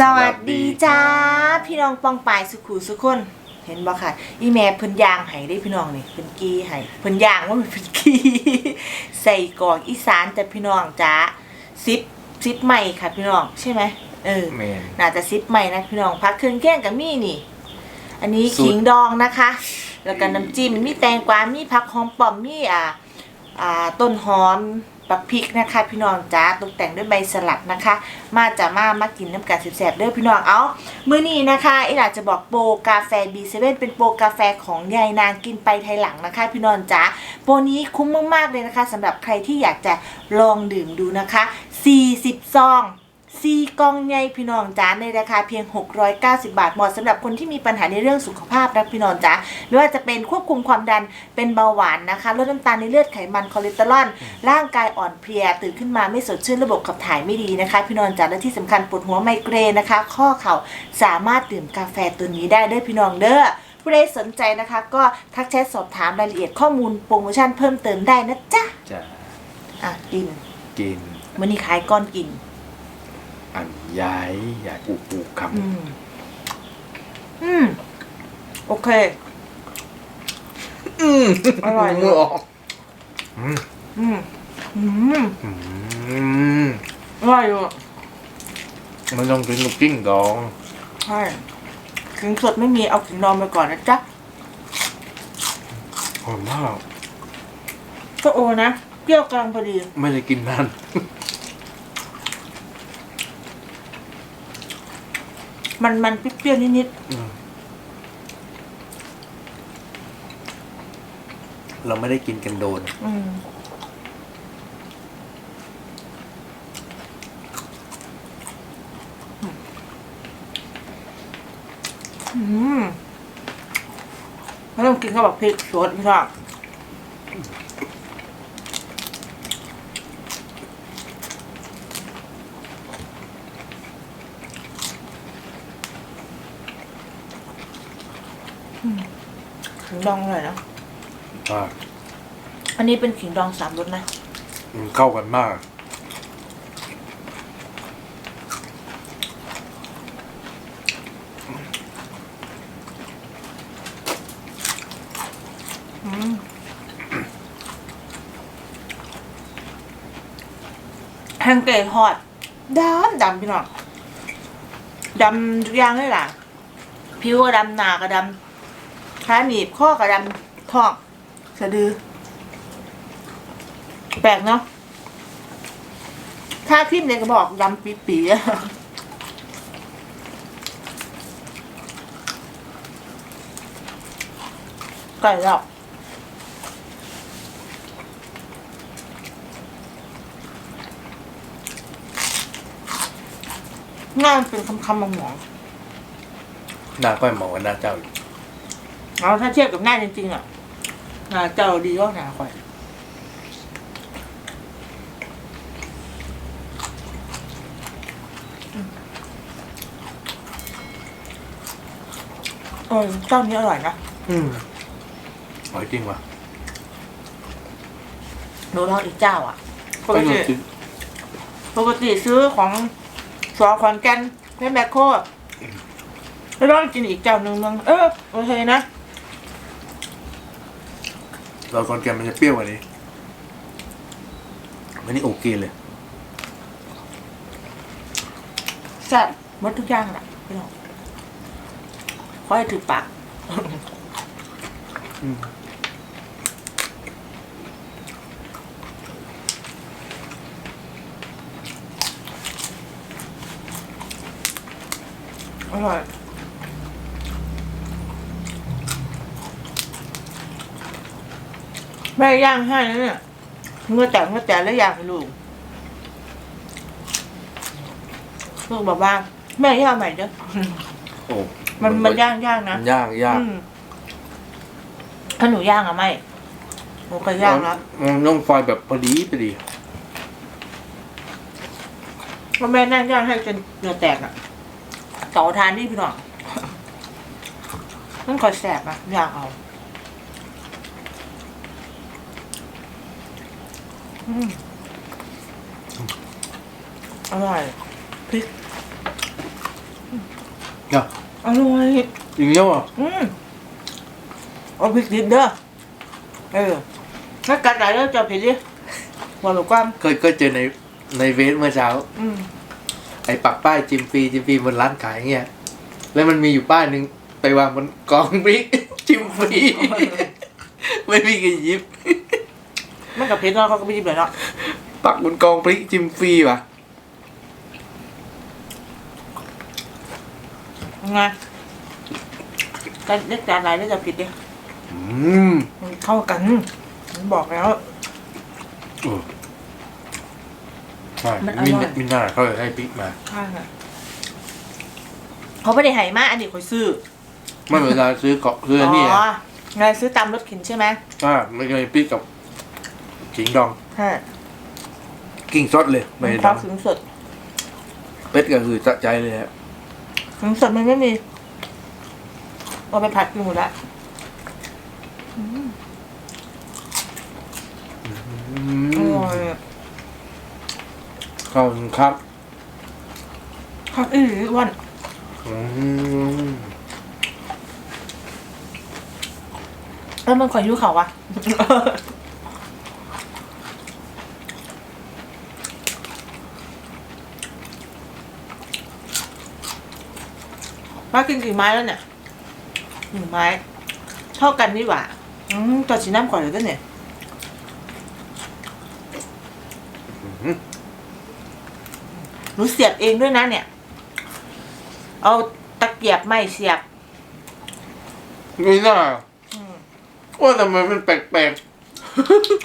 สวัสดีจ้า พี่น้องปองปายสุขุสุขคนเห็นบ่ค่ะอีแม่เพิ่นย่างไห้ได้พี่น้องนี่เพิ่นกี้ไห้เพิ่นย่างว่ามันเป็นกี้ใส่กรอกอีสานแต่พี่น้องจ้าซิปซิปใหม่ค่ะพี่น้องใช่ไหมเออแมนน่าจะซิปใหม่นะพี่น้องพักเครื่องแกงกับมี่นี่ อันนี้สูตรขิงดองนะคะ แล้วก็น้ำจิ้มมีแตงกวามีผักหอมป้อมมีอ่าอ่าต้นหอม ปักพริกนะคะ พี่น้องจ้าตกแต่งด้วยใบสลัดนะคะ มาจะมามากินน้ำกันแสบๆเด้อพี่น้องเอามื้อนี้นะคะอีหลาจะบอกโปรกาแฟ B7 เป็นโปรกาแฟของยายนางกินไปไทยหลังนะคะ พี่น้องจ้าโปรนี้คุ้มมากๆเลยนะคะสำหรับใครที่อยากจะลองดื่มดูนะคะ40ซอง ซีกล่องใหญ่พี่น้องจ๋าในราคาเพียง 690 บาทเหมาะสำหรับคนที่มีปัญหาในเรื่องสุขภาพนะพี่น้องจ๋าไม่ว่าจะเป็นควบคุมความดันเป็นเบาหวานนะคะลดน้ำตาลในเลือดไขมันคอเลสเตอรอลร่างกายอ่อนเพลียตื่นขึ้นมาไม่สดชื่นระบบขับถ่ายไม่ดีนะคะ พี่น้องจ๋าและที่สำคัญปวดหัวไมเกรนนะคะ ข้อเข่าสามารถดื่มกาแฟตัวนี้ได้เด้อพี่น้องเด้อผู้ใดสนใจนะคะ ก็ทักแชทสอบถามรายละเอียดข้อมูลโปรโมชั่นเพิ่มเติมได้นะจ๊ะจะอะกินกินวันนี้ขายก้อนกิน อันย้ายย้ายอูปูคอืม อืม โอเคำอืมอร่อยมือออกอืมอืม อืม อืมอร่อยอยู่มันต้องกินกับกิ้งดองใช่ขิงสดไม่มี เอาขิงดองไปก่อนนะจ๊ะหอมมากก็โอนะ เปรี้ยวกลางพอดี ไม่ได้กินนาน มันมันเปรี้ยวๆนิดอืมเราไม่ได้กินกันโดนๆอืมอืมไม่ต้องกินข้าวแบบพริกสดพี่ชอบ ดองอร่อยนะมากอันนี้เป็นขิงดองสามรสนะ มันเข้ากันมาก อืมแฮงเกยทอดดำดำพี่น้องดำทุกอย่างเลยล่ะผิวก็ดำหนาก็ดำ ขาหนีบข้อก็ดำท้องสะดือ แปลกเนาะถ้าทิมเนี่ยก็บอกดำปีปีๆอะไก่แล้วงานเป็นคำคำมองหมองหน้าก้อยหมอกับหน้าเจ้าอยู่ เอาถ้าเทียบกับหน้าจริงๆอะหน้าเจ้าดีกว่าหน้าข่อยอืมเออเจ้านี้อร่อยนะอืมอร่อยจริงว่ะหนูลองอีกเจ้าอะปกก็ยังติกินปกติซื้อของสอขอนแก่นแม่แมคโครแล้วลองกินอีกเจ้าหนึ่งมึงเออโอเคนะ เราคอนแกนมันจะเปรี้ยวกว่านี้วันนี้โอเคเลยแซ่บหมดทุกอย่างแหละพี่น้องขอให้ถือปากอืมอร่อย แม่ย่างให้นะเนี่ยเมื่อแต่เมื่อแต่แล้วย่างให้ลูกลูกบอกว่า แม่ย่างใหม่เด้อโอ้มันมันย่างย่างนะมันย่างย่างอืมถ้าหนูย่างอะไม่หนูเคยย่างแล้วมันต้องไฟแบบพอดีพอดีเพราะแม่นั่งย่างให้จนเนื้อแตกอะต่อทานนี่พี่น้องมันคอยแสบอะย่างเอา อืมอร่อยพริกเนาะอร่อยจริงเนาะอืมเอาพริกดิบเด้อเออถ้ากัดไหลแล้วจะผิดดิหัวหลูกความเคยเคยเจอในในเวสเมื่อเช้า อืมไอ้ปักป้ายจิมฟรีจิมฟรีบนร้านขายเงี้ย แล้วมันมีอยู่ป้ายหนึ่งไปวางบนกองพริกจิมฟรีไม่มีใครหยิบ มันกับเพชรเนาะเขาก็ไม่ยิบเลยเนาะปักบนกองพริกจิมฟรีว่ะไงการเล็กจานไหลแล้วจะผิดดิอืมมันเข้ากันมันบอกแล้ว เออใช่มันอมีร่อยมีหน้าเขาเลยให้พริกมาข้างอะเขาไม่ได้ใหายมากอันนี้คอยซื้อไม่เวลาซื้อเกาะซื้ออันนี่อ๋อไงซื้อตามรถเข็นใช่ไหมถ้าไม่เคยพริกกับ ขิงดองใช่กิ่งซดเลยไม่มันดครัอบงถึงสดเป็ดก็คือสะใจเลยฮะถึงสดมันไม่มีเอาไปผัดกินหมดละอืมอือมร่อยอะเข้าถึงครับครับอีหลีอ้วันอืมแล้วมันคอยยิ้วเขาวะ ป้ากินกี่ไม้แล้วเนี่ยหนึ่งไม้เท่ากันนี่หว่าอืมตัดสีน้ำก่อนเลยก็เนี่ยอืมหนูเสียบเองด้วยนะเนี่ย เอาตะเกียบไม่เสียบไม่น่าอืมว่าทำไมมันแปลก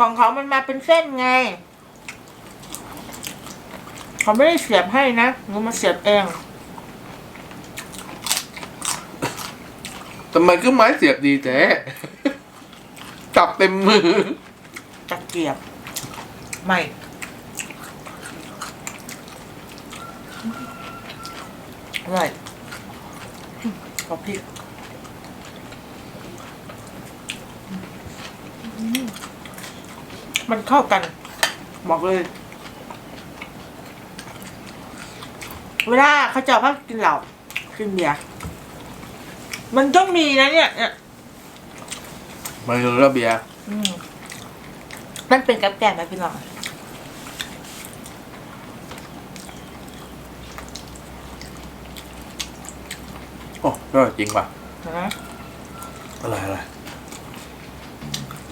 ของเขามันมาเป็นเส้นไง เขาไม่ได้เสียบให้นะหนูมาเสียบเอง ทำไมเครื่องไม้เสียบดีแท้จับเต็มมือ ตะเกียบ ไม่ อร่อยอืมขอพริกอืมมันเข้ากัน บอกเลย เวลาเขาจะเอาพักกินเหล้ากินเบียร์ มันต้องมีนะเนี่ยเนี่ยมันคือระเบียร์อืมมันเป็นกับแกล้มไหมพี่น้องโอ้ก็จริงป่ะนะอะไรอะไร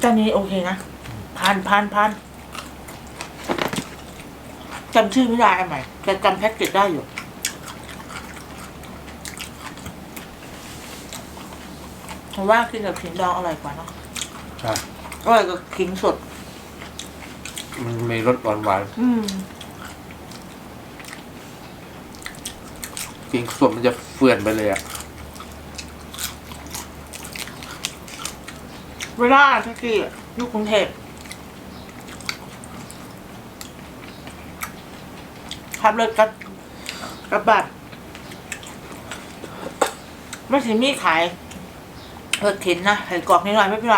จานนี้โอเคนะพันพันพันจำชื่อไม่ได้อันใหม่แต่จำแพ็กเกจได้อยู่ ผมว่ากินกับขิงดองอร่อยกว่าเนาะใช่อร่อยกว่าขิงสด มันมีรสหวานหวานอืมๆกินสดมันจะเฟื่อนไปเลยอะเวลาทักกี้ลูกกรุงเทพขับรถกับกับบัตรไม่ถึงมีขาย รถเข็นนะใส่กรอกนิดหน่อยไม่เป็นไร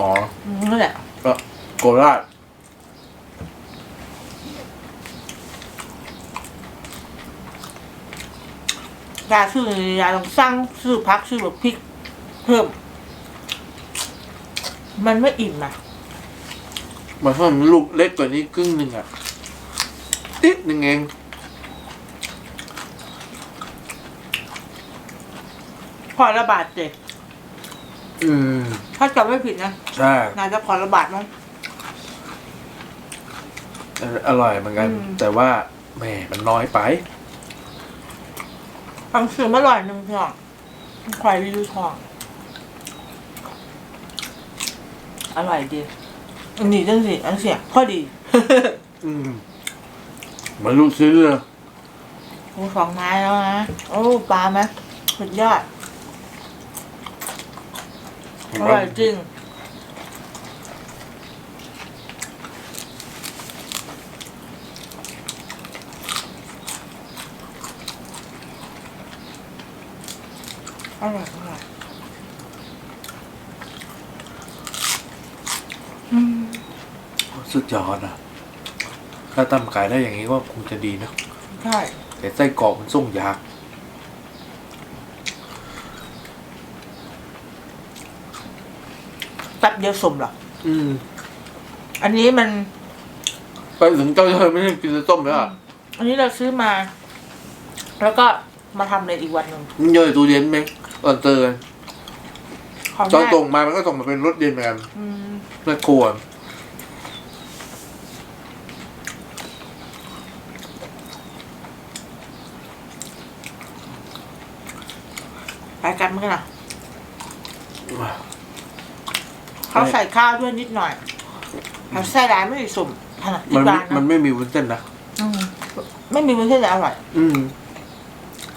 อ๋ออืมนั่นแหละก็โคราชยาซื้อยาต้องสั่งซื้อพักซื้อแบบพริก เพิ่ม มันไม่อิ่มอะมันเพิ่มลูกเล็กกว่านี้ครึ่งหนึ่งอะนิดหนึ่งเอง พอระบาดเจ็อืม ถ้าจำไม่ผิดนะใช่น่าจะพอระบาดมั้งเอออร่อยเหมือนกัน อืม แต่ว่าแหมมันน้อยไป ทำซื้อมาอร่อยหนึ่งทองควายรีวิวทอง อร่อยดีอันนี้จังสิอันเสียพอดี อืมเหมันลูกซื้อเลยโอ้สองไม้แล้วนะ โอ้ปลาไหมสุดยอด อร่อยจริง อร่อยอร่อยอืมสุดยอดอะ ถ้าทำขายได้อย่างนี้ก็คงจะดีนะ ใช่ แต่ไส้กรอกมันส่งยาก แป๊บเดียวสมหรอกอืมอันนี้มัน ไปถึงเจ้าเธอไม่ได้กินส้มแล้วอะอันนี้เราซื้อมา แล้วก็มาทำในอีกวันหนึ่งมันเยอะตู้เย็นไหมตอนเจอของตอนแม่ส่งมามันก็ส่งมาเป็นรถเย็นเหมือนกันอืมแม่ครัวไปกันเมื่อไหร่ เขาใส่ข้าวด้วยนิดหน่อยเขาใส่ร้านไม่ได้สมขนาดมัที่นบ้านมันนะไม่มีวุ้นเส้นนะอืมไม่มีมันเส้นอร่อย อืม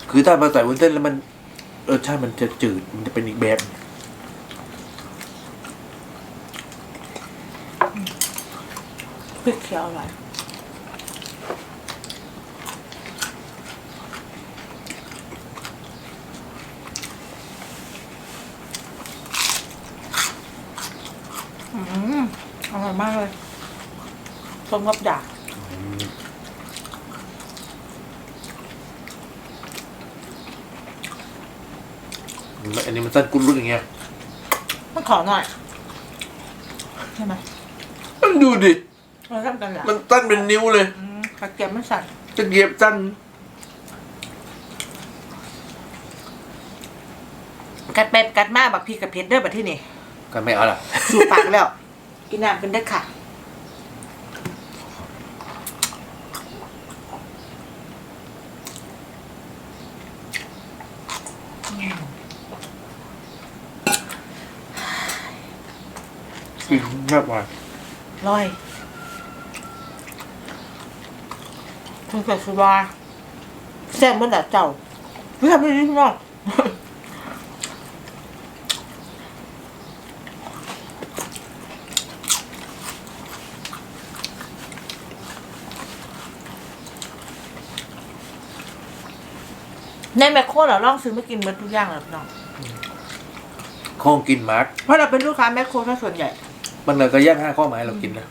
คือถ้ามาใส่วุ้นเส้นแล้วมันรสชาติมันจะจืดมันจะเป็นอีกแบบพริกเขียวอร่อย อร่อยมากเลยส้มกับดาบอันนี้มันสั้นกุดรุ่นอย่างเงี้ย มันขอหน่อยใช่ไหมมันดูดิเราทำกันเหรอมันสั้นเป็นนิ้วเลยอืมกระเกียบมันสั่นจะเกียบสั้นกัดไปกัดมาบักพีกับเพชรเด้อบัดที่นี่ก็ไม่เอาล่ะ สู่ปากแล้ว กินน้ำกันเด้อค่ะกินมากกว่าร้อยคุณเกิดคือว่าแซ่บเมื่อไหร่เจ้าไม่ทำไม่ได้ที่นอก ในแมคโครเราลองซื้อมากินหมดทุกอย่างแล้วน้องคงกินมาร์กเพราะเราเป็นลูกค้าแมคโครถ้าส่วนใหญ่ มันเลยก็แยกห้าข้อหมายเรากินนะ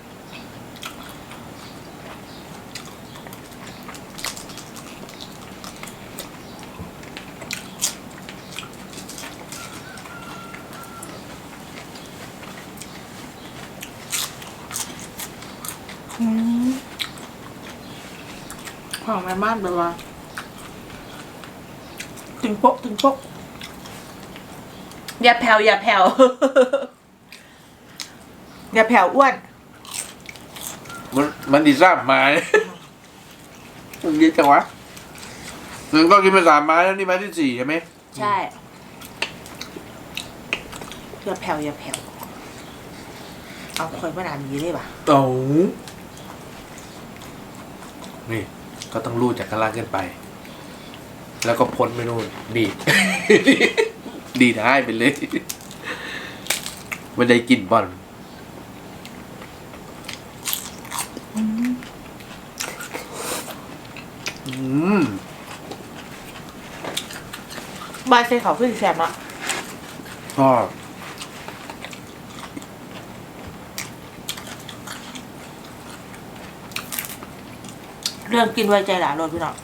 ของแม่บ้านแบบว่า ถึงโป๊ะถึงโป๊ะอย่าแผ่วอย่าแผ่ว อย่าแผ่วอ้วน มันมันดีซ่าบไม้มันเยอะจังวะถึงต้องกินไปสามไม้แล้วนี่ไม้ที่สี่ใช่ไหมใช่ อย่าแผ่วอย่าแผ่ว เอาคอยมานานนี้เลยป่ะโอ้นี่ ก็ต้องรูดจากข้างล่างขึ้นไป แล้วก็พ้นไปนู่นดีด ดีดให้ไปเลยไม่ได้กินบอลอืมบายใส่เขาขึ้นแซมอะชอบเรื่องกินไว้ใจหลานรถพี่น้อง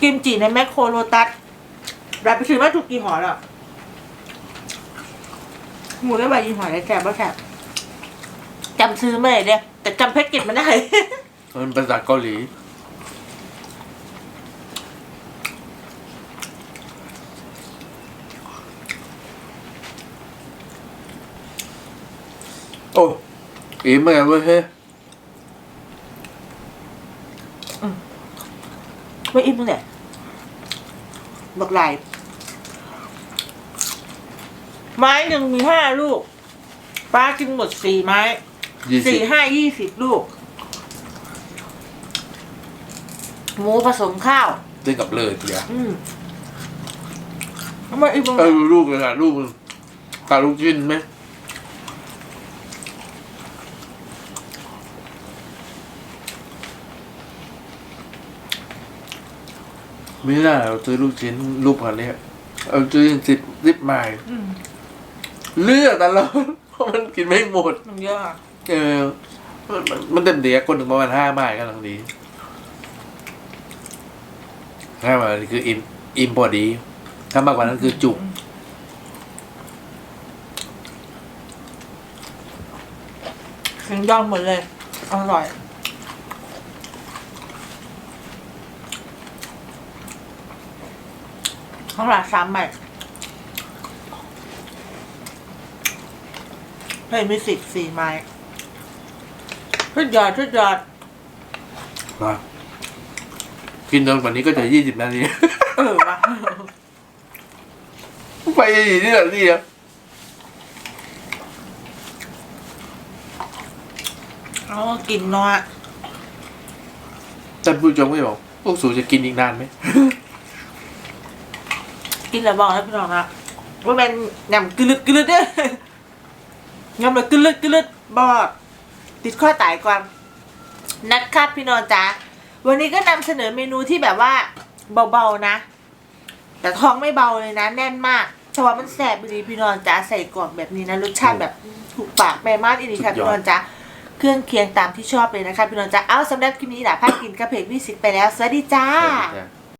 กิมจิในแมคโครโลตัสรับไปซื้อมาถูกกี่หอแล้วหมูได้ใบยี่ห้อได้แซ่บป่ะแซ่บจำซื้อไม่ได้เนี่ยแต่จำแพ็กเกจมันได้ มันเป็นภาษาเกาหลีโอ้อิ่มเหมือนกันเว้ยเฮ้ยไม่อิ่มเลย บักลายไม้หนึ่งมีห้าลูก ป้ากินหมดสี่ไม้ยี่สิสี่บห้ายี่สิบลูก หมูผสมข้าว ด้วยกับเลยทีเดียวอืมทำไมอิ่มเออลูกเลยค่ะลูกมึงกาลูกชิ้นไหม ไม่ได้เราซื้อลูกชิ้นรูปอันเนี้ยเอาซื้อสิบสิบไม้เลือกตลอดเพราะมันกินไม่หมด มันเยอะเออมันมันเต็มเดียคนถึงประมาณห้าไม้กำลังดีห้าไม้คืออิ่มอิ่มพอดี ถ้ามากกว่านั้นคือจุก กินย่องหมดเลย อร่อย ข้างหลังซ้ำใหม่เฮ้ยมีสิบสี่ไม้ชุดยอดชุดยอดมากินจนกว่านี้ก็จะยี่สิบนาทีเออว่ะไปยี่สิบนาทีอะเอากินเนาะท่านผู้ชมก็บอกพวกสูจะกินอีกนานไหม กินแล้วบอกนะพี่น้องนะว่าเป็นยำกึลึดกึลึดเด้อยำเลยกึลึดกึลึดบอดติดข้อตายก่อนนะครับพี่น้องจ้าวันนี้ก็นำเสนอเมนูที่แบบว่าเบาๆนะ แต่ท้องไม่เบาเลยนะ แน่นมากเพราะว่ามันแสบดีพี่น้องจ้าใส่กรอบแบบนี้นะรสชาติแบบถูกปากแม่มากอีนีค่ะพี่น้องจ้าเครื่องเคียงตามที่ชอบเลยนะคะพี่น้องจ้าเอาสำหรับคลิปนี้หล่ะพากินกระเพกวิสิกไปแล้วสวัสดีจ้าจ้ะ